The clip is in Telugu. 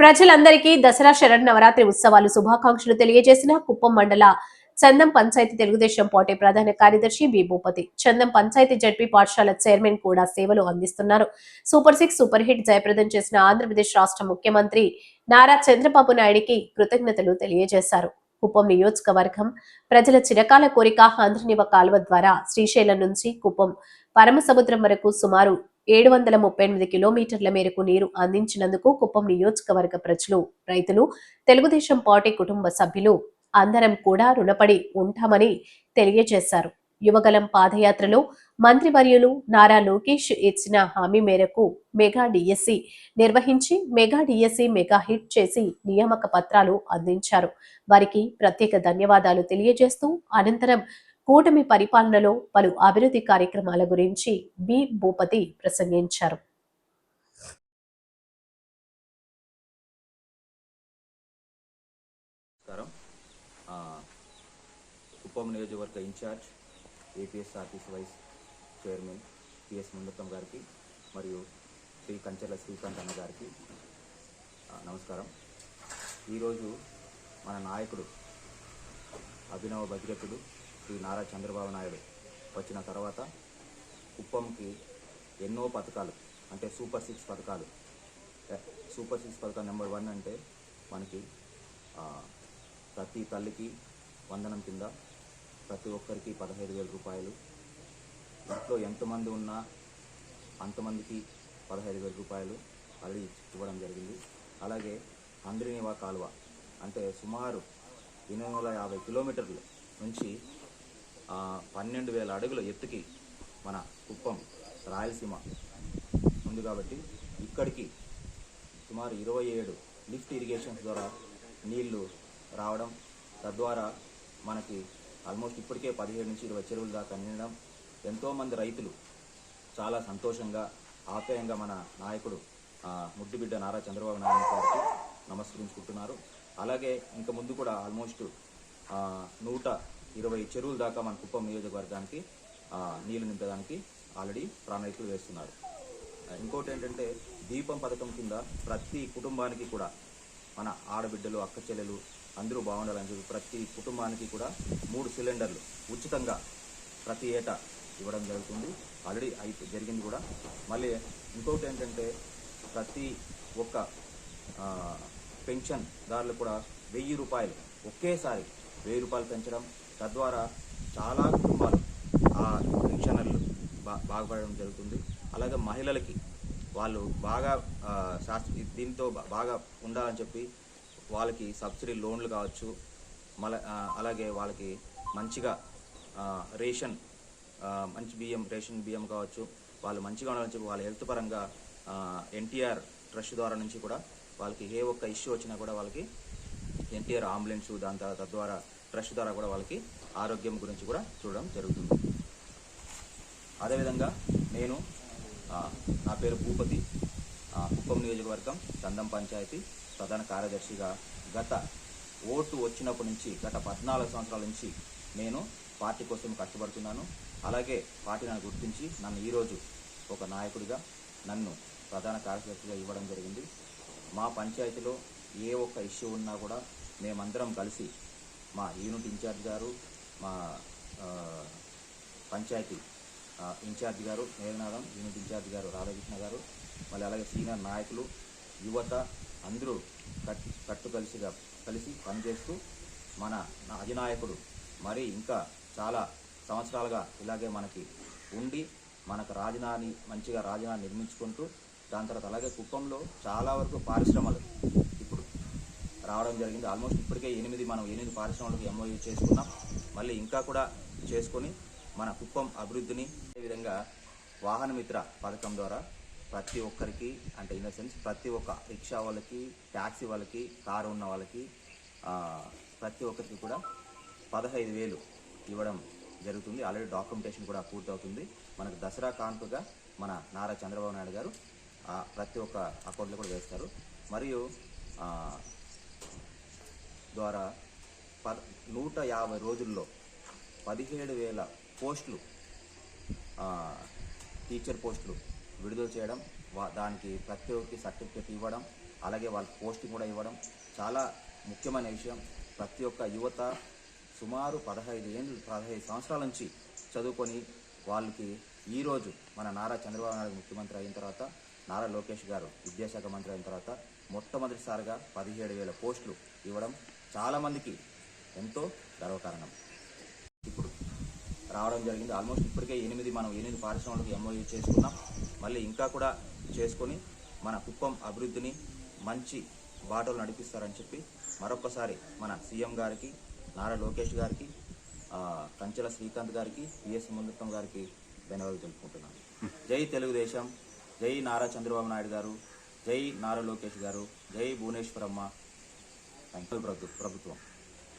ప్రజలందరికీ దసరా శరణ్ నవరాత్రి ఉత్సవాలు శుభాకాంక్షలు తెలియజేసిన కుప్పం మండల చందం పంచాయతీ తెలుగుదేశం పార్టీ ప్రధాన కార్యదర్శి బి భూపతి. చందం పంచాయతీ జడ్పీ పాఠశాల చైర్మన్ కూడా సేవలు అందిస్తున్నారు. సూపర్ సిక్స్ సూపర్ హిట్ జయప్రదం చేసిన ఆంధ్రప్రదేశ్ రాష్ట్ర ముఖ్యమంత్రి నారా చంద్రబాబు నాయుడికి కృతజ్ఞతలు తెలియజేశారు. కుప్పం నియోజకవర్గం ప్రజల చిరకాల కోరిక ఆంధ్రనివ కాలువ ద్వారా శ్రీశైలం నుంచి కుప్పం పరమసముద్రం వరకు సుమారు ఏడు వందల ముప్పై ఎనిమిది కిలోమీటర్ల మేరకు నీరు అందించినందుకు కుప్పం నియోజకవర్గ ప్రజలు రైతులు తెలుగుదేశం పార్టీ కుటుంబ సభ్యులు అందరం కూడా రుణపడి ఉంటామని తెలియజేశారు. యువగలం పాదయాత్రలో మంత్రి వర్యులు నారా లోకేష్ ఇచ్చిన హామీ మేరకు మెగా డిఎస్సి నిర్వహించి మెగా డిఎస్సి మెగా హిట్ చేసి నియామక పత్రాలు అందించారు. వారికి ప్రత్యేక ధన్యవాదాలు తెలియజేస్తూ అనంతరం కూటమి పరిపాలనలో పలు అభివృద్ధి కార్యక్రమాల గురించి బి. భూపతి ప్రసంగించారు నమస్కారం ఆ, కుప్పం నియోజకవర్గ incharge APSRTC vice chairman PS ముందత్తం గారికి మరియు శ్రీ కంచెల శ్రీకాంత్ అన్న గారికి నమస్కారం ఈరోజు మన నాయకుడు అభినవ భగీరథుడు శ్రీ నారా చంద్రబాబు నాయుడు వచ్చిన తర్వాత కుప్పంకి ఎన్నో పథకాలు అంటే సూపర్ సిక్స్ పథకాలు సూపర్ సిక్స్ పథకం నెంబర్ వన్ అంటే మనకి ప్రతి తల్లికి వందనం కింద ప్రతి ఒక్కరికి పదహైదు వేల రూపాయలు. ఇంట్లో ఎంతమంది ఉన్నా అంతమందికి పదహైదు వేల రూపాయలు అది ఇవ్వడం జరిగింది. అలాగే అంద్రినివా కాలువ అంటే సుమారు ఎనిమిది వందల యాభై కిలోమీటర్ల నుంచి పన్నెండు వేల అడుగుల ఎత్తుకి మన కుప్పం రాయలసీమ ఉంది కాబట్టి ఇక్కడికి సుమారు ఇరవై ఏడు లిఫ్ట్ ఇరిగేషన్స్ ద్వారా నీళ్ళు రావడం తద్వారా మనకి ఆల్మోస్ట్ ఇప్పటికే పదిహేడు నుంచి ఇరవై చెరువులు దాకా నిండడం ఎంతోమంది రైతులు చాలా సంతోషంగా ఆప్యాయంగా మన నాయకుడు ముద్దుబిడ్డ నారా చంద్రబాబు నాయుడు గారికి నమస్కరించుకుంటున్నారు. అలాగే ఇంకా ముందు కూడా ఆల్మోస్ట్ నూట ఇరవై చెరువుల దాకా మన కుప్పం నియోజకవర్గానికి నీళ్ళు నీళ్ళు నింపడానికి ఆల్రెడీ ప్రణాళికలు వేస్తున్నారు. ఇంకోటి ఏంటంటే దీపం పథకం కింద ప్రతి కుటుంబానికి కూడా మన ఆడబిడ్డలు అక్క చెల్లెలు అందరూ బాగుండాలని చెప్పి ప్రతి కుటుంబానికి కూడా మూడు సిలిండర్లు ఉచితంగా ప్రతి ఏటా ఇవ్వడం జరుగుతుంది. ఆల్రెడీ అయితే జరిగింది కూడా. మళ్ళీ ఇంకొకటి ఏంటంటే ప్రతి ఒక్క ఆ, పెన్షన్ దారులు కూడా వెయ్యి రూపాయలు ఒకేసారి వెయ్యి రూపాయలు పెంచడం తద్వారా చాలా కుటుంబాలు ఆ పెన్షనర్లు బా బాగుపడడం జరుగుతుంది. అలాగే మహిళలకి వాళ్ళు బాగా శాస్త్ర దీంతో బాగా ఉండాలని చెప్పి వాళ్ళకి సబ్సిడీ లోన్లు కావచ్చు మల అలాగే వాళ్ళకి మంచిగా రేషన్ మంచి బియ్యం రేషన్ బియ్యం కావచ్చు వాళ్ళు మంచిగా ఉండాలని చెప్పి వాళ్ళ హెల్త్ పరంగా ఎన్టీఆర్ ట్రస్ట్ ద్వారా నుంచి కూడా వాళ్ళకి ఏ ఒక్క ఇష్యూ వచ్చినా కూడా వాళ్ళకి ఎన్టీఆర్ అంబులెన్స్ దాని తర్వాత తద్వారా ట్రస్ట్ ద్వారా కూడా వాళ్ళకి ఆరోగ్యం గురించి కూడా చూడడం జరుగుతుంది. అదేవిధంగా నేను నా పేరు భూపతి. కుప్పం నియోజకవర్గం చందం పంచాయతీ ప్రధాన కార్యదర్శిగా గత ఓటు వచ్చినప్పటి నుంచి గత పద్నాలుగు సంవత్సరాల నుంచి నేను పార్టీ కోసం కష్టపడుతున్నాను అలాగే పార్టీ నన్ను గుర్తించి నన్ను ఈరోజు ఒక నాయకుడిగా నన్ను ప్రధాన కార్యదర్శిగా ఇవ్వడం జరిగింది. మా పంచాయతీలో ఏ ఒక్క ఇష్యూ ఉన్నా కూడా మేమందరం కలిసి మా యూనిట్ ఇన్ఛార్జ్ గారు మా పంచాయతీ ఇన్ఛార్జ్ గారు మేఘనాథం యూనిట్ ఇన్ఛార్జ్ గారు రాధాకృష్ణ గారు మళ్ళీ అలాగే సీనియర్ నాయకులు యువత అందరూ కట్టు కట్టు కలిసిగా కలిసి పనిచేస్తూ మన నా అధినాయకుడు మరి ఇంకా చాలా సంవత్సరాలుగా ఇలాగే మనకి ఉండి మనకు రాజధాని మంచిగా రాజధాని నిర్మించుకుంటూ దాని తర్వాత అలాగే కుప్పంలో చాలా వరకు పారిశ్రమలు ఇప్పుడు రావడం జరిగింది. ఆల్మోస్ట్ ఇప్పటికే ఎనిమిది మనం ఎనిమిది పారిశ్రమలకు ఎంఓయూ చేసుకున్నాం. మళ్ళీ ఇంకా కూడా చేసుకొని మన కుప్పం అభివృద్ధిని విధంగా వాహన మిత్ర పథకం ద్వారా ప్రతి ఒక్కరికి అంటే ఇన్ ద సెన్స్ ప్రతి ఒక్క రిక్షా వాళ్ళకి ట్యాక్సీ వాళ్ళకి కారు ఉన్న వాళ్ళకి ప్రతి ఒక్కరికి కూడా పదహైదు వేలు ఇవ్వడం జరుగుతుంది. ఆల్రెడీ డాక్యుమెంటేషన్ కూడా పూర్తవుతుంది. మనకు దసరా కాన్పుగా మన నారా చంద్రబాబు నాయుడు గారు ప్రతి ఒక్క అకౌంట్లో కూడా వేస్తారు. మరియు ద్వారా పద నూట యాభై రోజుల్లో పదిహేడు వేల పోస్టులు టీచర్ పోస్టులు విడుదల చేయడం వా- దానికి ప్రతి ఒక్కరికి సర్టిఫికేట్ ఇవ్వడం అలాగే వాళ్ళకి పోస్టింగ్ కూడా ఇవ్వడం చాలా ముఖ్యమైన విషయం. ప్రతి ఒక్క యువత సుమారు పదహైదు ఏళ్ళు పదహైదు సంవత్సరాల నుంచి చదువుకొని వాళ్ళకి ఈరోజు మన నారా చంద్రబాబు నాయుడు ముఖ్యమంత్రి అయిన తర్వాత నారా లోకేష్ గారు విద్యాశాఖ మంత్రి అయిన తర్వాత మొట్టమొదటిసారిగా పదిహేడు వేల పోస్టులు ఇవ్వడం చాలామందికి ఎంతో గర్వకారణం. ఇప్పుడు రావడం జరిగింది. ఆల్మోస్ట్ ఇప్పటికే ఎనిమిది మనం ఎనిమిది పారిశ్రామికలకు ఎంఓయూ చేసుకున్నాం. మళ్ళీ ఇంకా కూడా చేసుకొని మన కుప్పం అభివృద్ధిని మంచి బాటలు నడిపిస్తారని చెప్పి మరొకసారి మన సీఎం గారికి నారా లోకేష్ గారికి కంచెల శ్రీకాంత్ గారికి పిఎస్ ముందుత్వం గారికి ధన్యవాదాలు తెలుపుకుంటున్నాను. జై తెలుగుదేశం జై నారా చంద్రబాబు నాయుడు గారు జై నారా లోకేష్ గారు జై భువనేశ్వరమ్మ. థ్యాంక్ యూ ప్రభుత్వం.